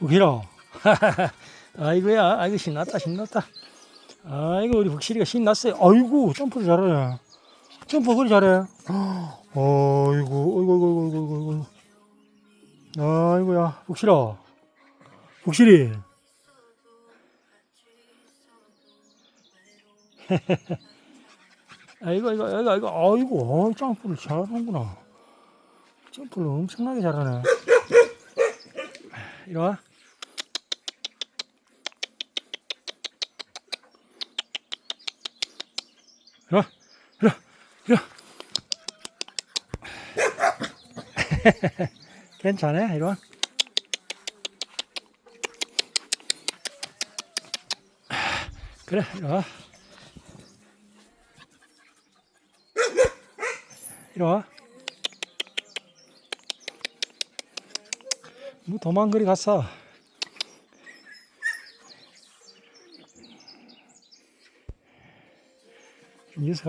우기라. 아이고야, 아이고 신났다, 신났다. 아이고 우리 북실이가 신났어요. 아이고 점프도 잘하네. 점프 그리 잘해. 아이고, 아이고, 아이고, 아이고, 아이고, 아이고. 아이고야, 북실아. 북실이. 아이고, 아이고, 아이고, 아이고, 아이고, 어, 점프를 잘하는구나. 점프를 엄청나게 잘하네. 이리 와. 일어나, 일어나, 일어나. 괜찮아, 일어나. 그래, 일어나. 일어나. 뭐 도망거리 갔어.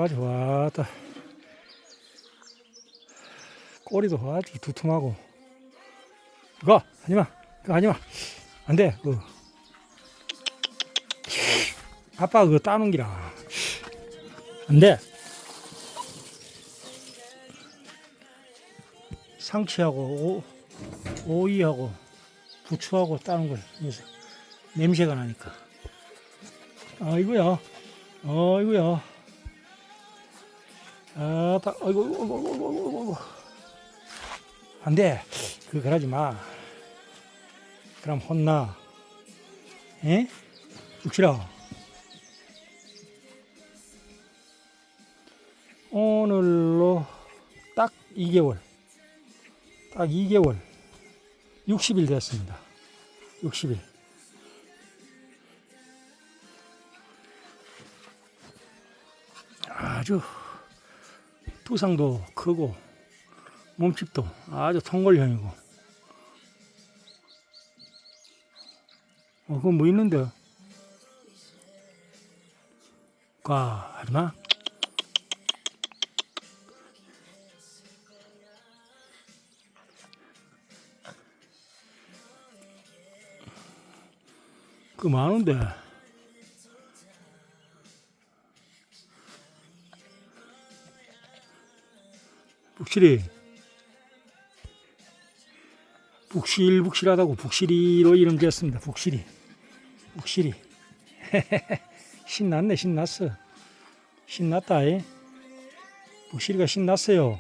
아주 왔다. 꼬리도 아주 두툼하고. 그거 하지마. 그거 하지마. 안 돼. 그 아빠 그거 따는 기라. 안 돼. 상치하고 오, 오이하고 부추하고 따는 걸 냄새가 나니까 아이고야 아이고야 아따 아이고 아이고 아이고 아이고 아이고 아이고 안 돼. 그거 그러지 마. 그럼 혼나. 에? 죽시라 오늘로 딱 2개월. 딱 2개월. 60일 됐습니다. 60일. 아주 두상도 크고 몸집도 아주 통골형이고 어, 그거 뭐 있는데요? 과, 하지마. 그 많은데. 북실이 북실 북실하다고 북실이로 이름 지었습니다. 북실이 북실이 신났네 신났어 신났다 이 북실이가 신났어요.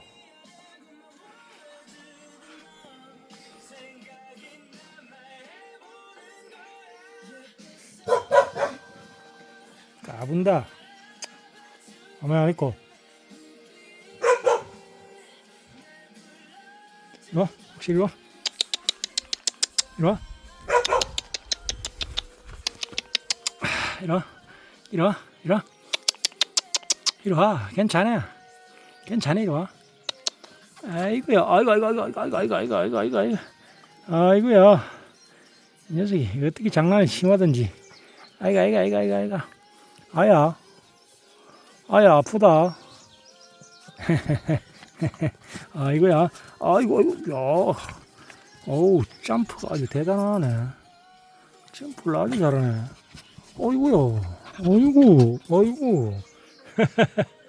까분다. 아무 안 있고. 이리 와. 혹시 이리 와. 이리 와. 이리 와. 이리 와. 이리 와. 이리 와. 괜찮아. 괜찮아. 이리 와. 아이고야. 아이고, 아이고, 아이고, 아이고, 아이고, 아이고, 아이고, 아이고, 아이고. 아이고야. 이 녀석이 어떻게 장난을 심하든지. 아이고, 아이고, 아이고, 아이고, 아이고. 아야, 아야 아프다. 아이고야, 아이고, 아이고, 야, 어우 점프가 아주 대단하네. 점프를 아주 잘하네. 어이구야, 어이구, 어이구.